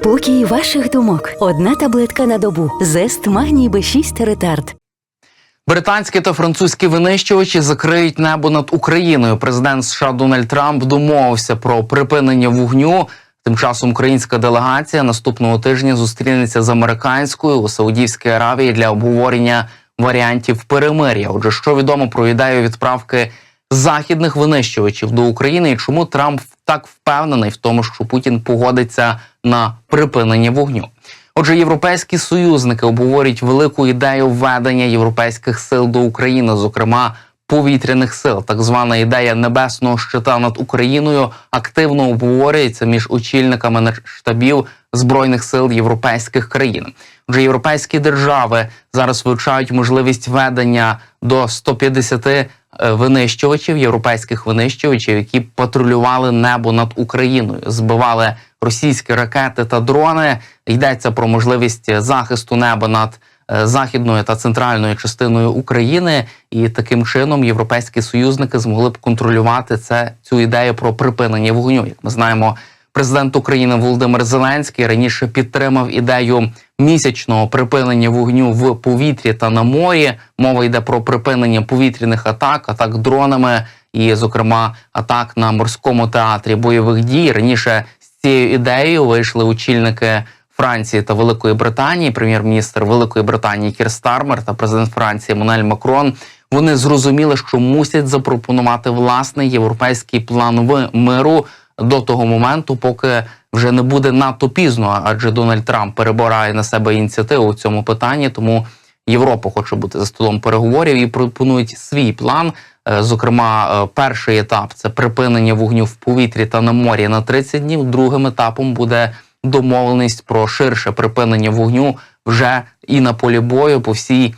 Спокій ваших думок. Одна таблетка на добу. Зест магній Б6 ретард. Британські та французькі винищувачі закриють небо над Україною. Президент США Дональд Трамп домовився про припинення вогню. Тим часом українська делегація наступного тижня зустрінеться з американською у Саудівській Аравії для обговорення варіантів перемир'я. Отже, що відомо про ідею відправки західних винищувачів до України і чому Трамп так впевнений в тому, що Путін погодиться на припинення вогню. Отже, європейські союзники обговорюють велику ідею введення європейських сил до України, зокрема повітряних сил. Так звана ідея небесного щита над Україною активно обговорюється між очільниками штабів збройних сил європейських країн. Отже, європейські держави зараз вивчають можливість ведення до 150 е, винищувачів, європейських винищувачів, які патрулювали небо над Україною, збивали російські ракети та дрони. Йдеться про можливість захисту неба над західною та центральною частиною України, і таким чином європейські союзники змогли б контролювати це цю ідею про припинення вогню. Як ми знаємо, президент України Володимир Зеленський раніше підтримав ідею місячного припинення вогню в повітрі та на морі. Мова йде про припинення повітряних атак, атак дронами і, зокрема, атак на морському театрі бойових дій. Раніше з цією ідеєю вийшли очільники. Франції та Великої Британії, прем'єр-міністр Великої Британії Кір Стармер та президент Франції Еммануель Макрон. Вони зрозуміли, що мусять запропонувати власний європейський план в миру до того моменту, поки вже не буде надто пізно, адже Дональд Трамп перебирає на себе ініціативу у цьому питанні. Тому Європа хоче бути за столом переговорів і пропонують свій план. Е, Зокрема, е, перший етап це припинення вогню в повітрі та на морі на 30 днів. Другим етапом буде домовленість про ширше припинення вогню вже і на полі бою по всій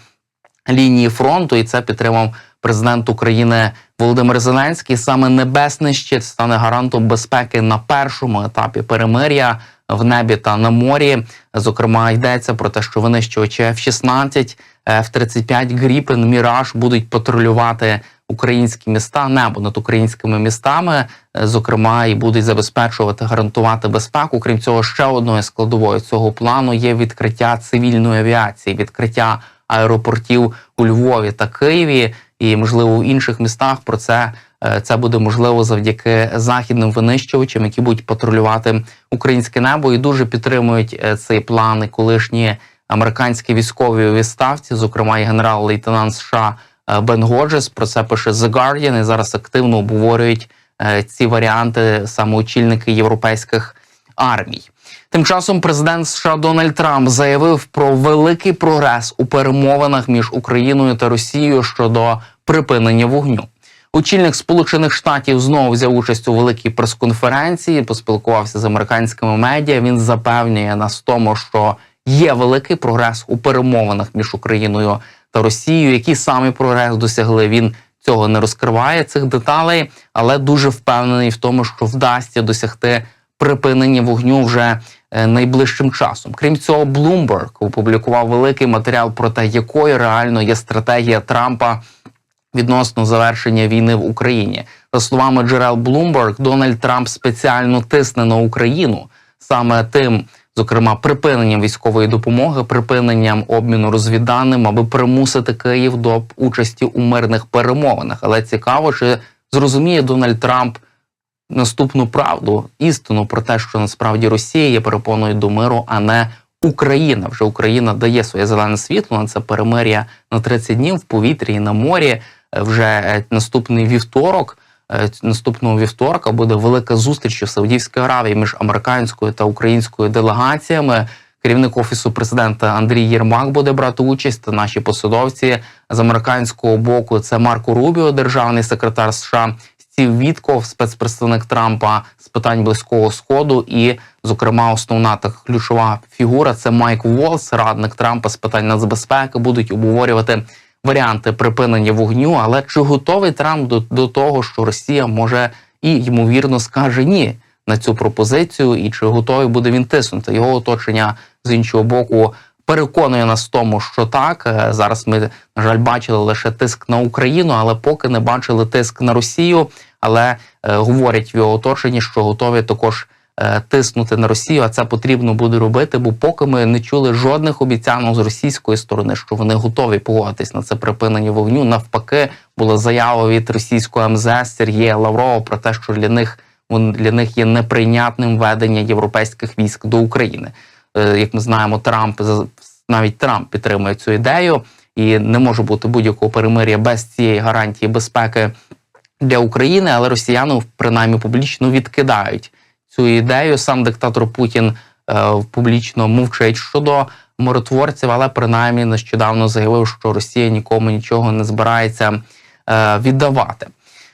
лінії фронту. І це підтримав президент України Володимир Зеленський. Саме небесний щит стане гарантом безпеки на першому етапі перемир'я в небі та на морі. Зокрема, йдеться про те, що винищувачі F-16, F-35, Гріпен, Міраж будуть патрулювати українські міста, небо над українськими містами, е, зокрема, і будуть забезпечувати гарантувати безпеку. Крім цього, ще одною складовою цього плану є відкриття цивільної авіації, відкриття аеропортів у Львові та Києві, і можливо в інших містах. Про це е, це буде можливо завдяки західним винищувачам, які будуть патрулювати українське небо, і дуже підтримують е, цей план колишні американські військові у відставці, зокрема і генерал-лейтенант США. Е, Бен Годжес. Про це пише The Guardian і зараз активно обговорюють е, ці варіанти саме очільники європейських армій. Тим часом президент США Дональд Трамп заявив про великий прогрес у перемовинах між Україною та Росією щодо припинення вогню. Очільник Сполучених Штатів знову взяв участь у великій прес-конференції, поспілкувався з американськими медіа. Він запевнює нас в тому, що є великий прогрес у перемовинах між Україною та Росією. Який саме прогрес досягли? Він цього не розкриває цих деталей, але дуже впевнений в тому, що вдасться досягти припинення вогню вже е, найближчим часом. Крім цього, Bloomberg опублікував великий матеріал про те, якою реально є стратегія Трампа. Відносно завершення війни в Україні, за словами джерел Bloomberg, Дональд Трамп спеціально тисне на Україну саме тим, зокрема припиненням військової допомоги, припиненням обміну розвідданим, аби примусити Київ до участі у мирних перемовинах. Але цікаво, чи зрозуміє Дональд Трамп наступну правду, істину про те, що насправді Росія є перепоною до миру, а не Україна. Вже Україна дає своє зелене світло на це перемир'я на 30 днів в повітрі і на морі. Вже е, наступний вівторок. Е, наступного вівторка буде велика зустріч у Саудівській Аравії між американською та українською делегаціями. Керівник офісу президента Андрій Єрмак буде брати участь. Наші посадовці з американського боку це Марко Рубіо, державний секретар США, Стів Вітков, спецпредставник Трампа з питань близького сходу, і, зокрема, основна та ключова фігура це Майк Волс, радник Трампа з питань нацбезпеки. Будуть обговорювати варіанти припинення вогню. Але чи готовий Трамп до, до того, що Росія може і ймовірно скаже ні на цю пропозицію, і чи готовий буде він тиснути його оточення з іншого боку? Переконує нас в тому, що так Е, зараз ми на жаль бачили лише тиск на Україну, але поки не бачили тиск на Росію. Але е, говорять в його оточенні, що готові також тиснути на Росію, а це потрібно буде робити, бо поки ми не чули жодних обіцянок з російської сторони, що вони готові погодитись на це припинення вогню. Навпаки, була заява від російського МЗС Сергія Лаврова про те, що для них для них є неприйнятним ведення європейських військ до України. Е, Як ми знаємо, Трамп навіть Трамп підтримує цю ідею, і не може бути будь-якого перемир'я без цієї гарантії безпеки для України, але росіяни принаймні публічно відкидають цю ідею. Сам диктатор Путін е, публічно мовчить щодо миротворців, але принаймні нещодавно заявив, що Росія нікому нічого не збирається е, віддавати.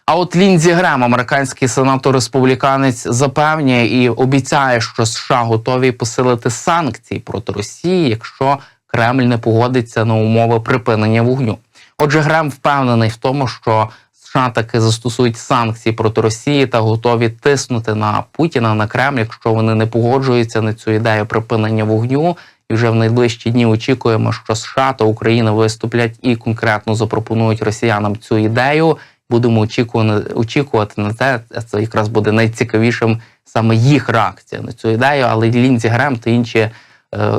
А от Лінзі Грем, американський сенатор республіканець, запевнює і обіцяє, що США готові посилити санкції проти Росії, якщо Кремль не погодиться на умови припинення вогню. Отже, Грем впевнений в тому, що США таки застосують санкції проти Росії та готові тиснути на Путіна на Кремль, якщо вони не погоджуються на цю ідею припинення вогню. І вже в найближчі дні очікуємо, що США та Україна виступлять і конкретно запропонують росіянам цю ідею. Будемо очікувати, очікувати на це. Це якраз буде найцікавішим саме їх реакція на цю ідею. Але Лінзі Грем та інші е,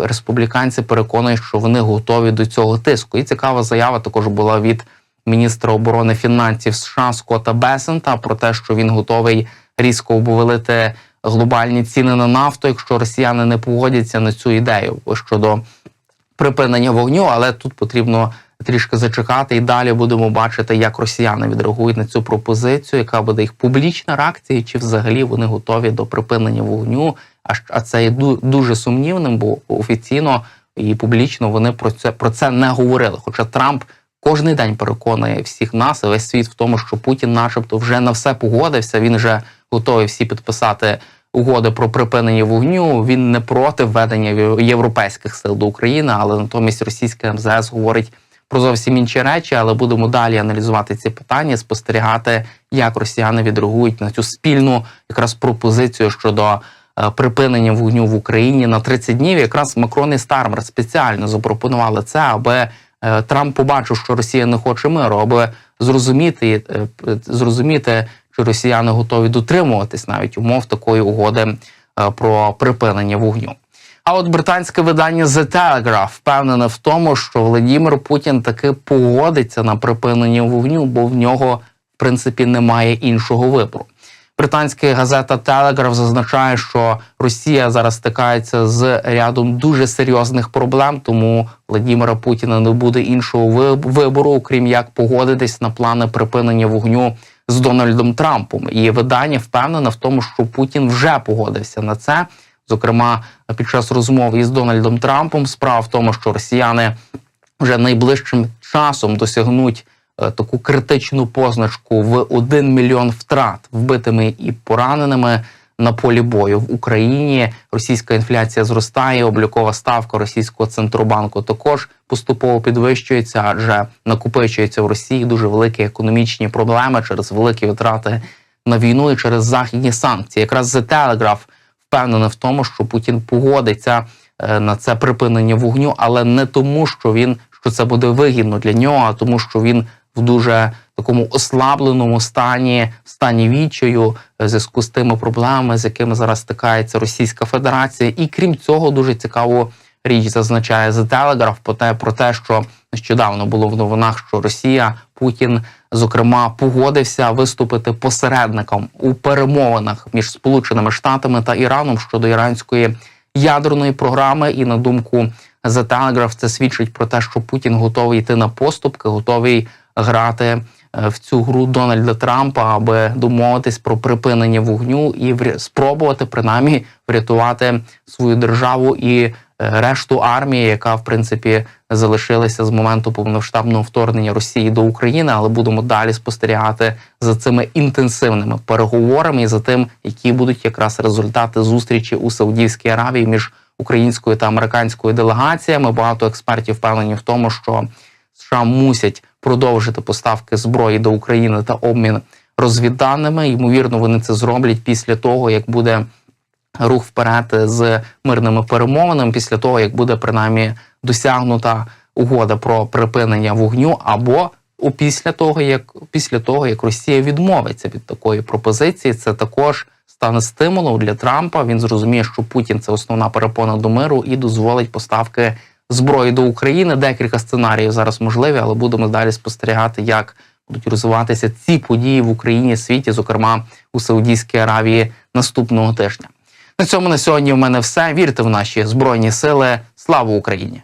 республіканці переконують, що вони готові до цього тиску. І цікава заява також була від міністра оборони фінансів США Скотта Бесента про те, що він готовий різко обвалити глобальні ціни на нафту, якщо росіяни не погодяться на цю ідею щодо припинення вогню, але тут потрібно трішки зачекати, і далі будемо бачити, як росіяни відреагують на цю пропозицію, яка буде їх публічна реакція, чи взагалі вони готові до припинення вогню. А, це є ду- дуже сумнівним, бо офіційно і публічно вони про це про це не говорили. Хоча Трамп кожен день переконує всіх нас, весь світ в тому, що Путін, начебто, вже на все погодився. Він вже готовий всі підписати угоди про припинення вогню. Він не проти введення європейських сил до України, але натомість російське МЗС говорить про зовсім інші речі. Але будемо далі аналізувати ці питання, спостерігати, як росіяни відреагують на цю спільну якраз пропозицію щодо е, припинення вогню в Україні на 30 днів. Якраз Макрон і Стармер спеціально запропонували це, аби Трамп побачив, що Росія не хоче миру, аби зрозуміти, е, зрозуміти, чи росіяни готові дотримуватись навіть умов такої угоди е, про припинення вогню. А от британське видання The Telegraph впевнене в тому, що Владимир Путін таки погодиться на припинення вогню, бо в нього в принципі немає іншого вибору. Британська газета Телеграф зазначає, що Росія зараз стикається з рядом дуже серйозних проблем, тому Владимира Путіна не буде іншого вибору, окрім як погодитись на плани припинення вогню з Дональдом Трампом. І видання впевнене в тому, що Путін вже погодився на це. Зокрема, під час розмов із Дональдом Трампом справа в тому, що росіяни вже найближчим часом досягнуть таку критичну позначку в 1 мільйон втрат вбитими і пораненими на полі бою в Україні. Російська інфляція зростає, облікова ставка російського центробанку також поступово підвищується, адже накопичується в Росії дуже великі економічні проблеми через великі витрати на війну і через західні санкції. Якраз The Telegraph впевнений в тому, що Путін погодиться е, на це припинення вогню, але не тому, що він що це буде вигідно для нього, а тому, що він в дуже такому ослабленому стані, в стані відчаю, е, в зв'язку з тими проблемами, з якими зараз стикається Російська Федерація. І крім цього, дуже цікаву річ зазначає The Telegraph про те, про те, що нещодавно було в новинах, що Росія Путін, зокрема, погодився виступити посередником у перемовинах між Сполученими Штатами та Іраном щодо іранської ядерної програми. І на думку The Telegraph, це свідчить про те, що Путін готовий йти на поступки, готовий грати е, в цю гру Дональда Трампа, аби домовитись про припинення вогню і спробувати принаймні врятувати свою державу і е, решту армії, яка в принципі залишилася з моменту повномасштабного вторгнення Росії до України. Але будемо далі спостерігати за цими інтенсивними переговорами і за тим, які будуть якраз результати зустрічі у Саудівській Аравії між українською та американською делегаціями. Багато експертів впевнені в тому, що США мусять продовжити поставки зброї до України та обмін розвідданими. Ймовірно, вони це зроблять після того, як буде рух вперед з мирними перемовинами, після того як буде принаймні досягнута угода про припинення вогню, або у після того, як після того, як Росія відмовиться від такої пропозиції, це також стане стимулом для Трампа. Він зрозуміє, що Путін це основна перепона до миру і дозволить поставки зброї до України. Декілька сценаріїв зараз можливі, але будемо далі спостерігати, як будуть розвиватися ці події в Україні, світі, зокрема у Саудівській Аравії наступного тижня. На цьому на сьогодні в мене все. Вірте в наші збройні сили. Слава Україні!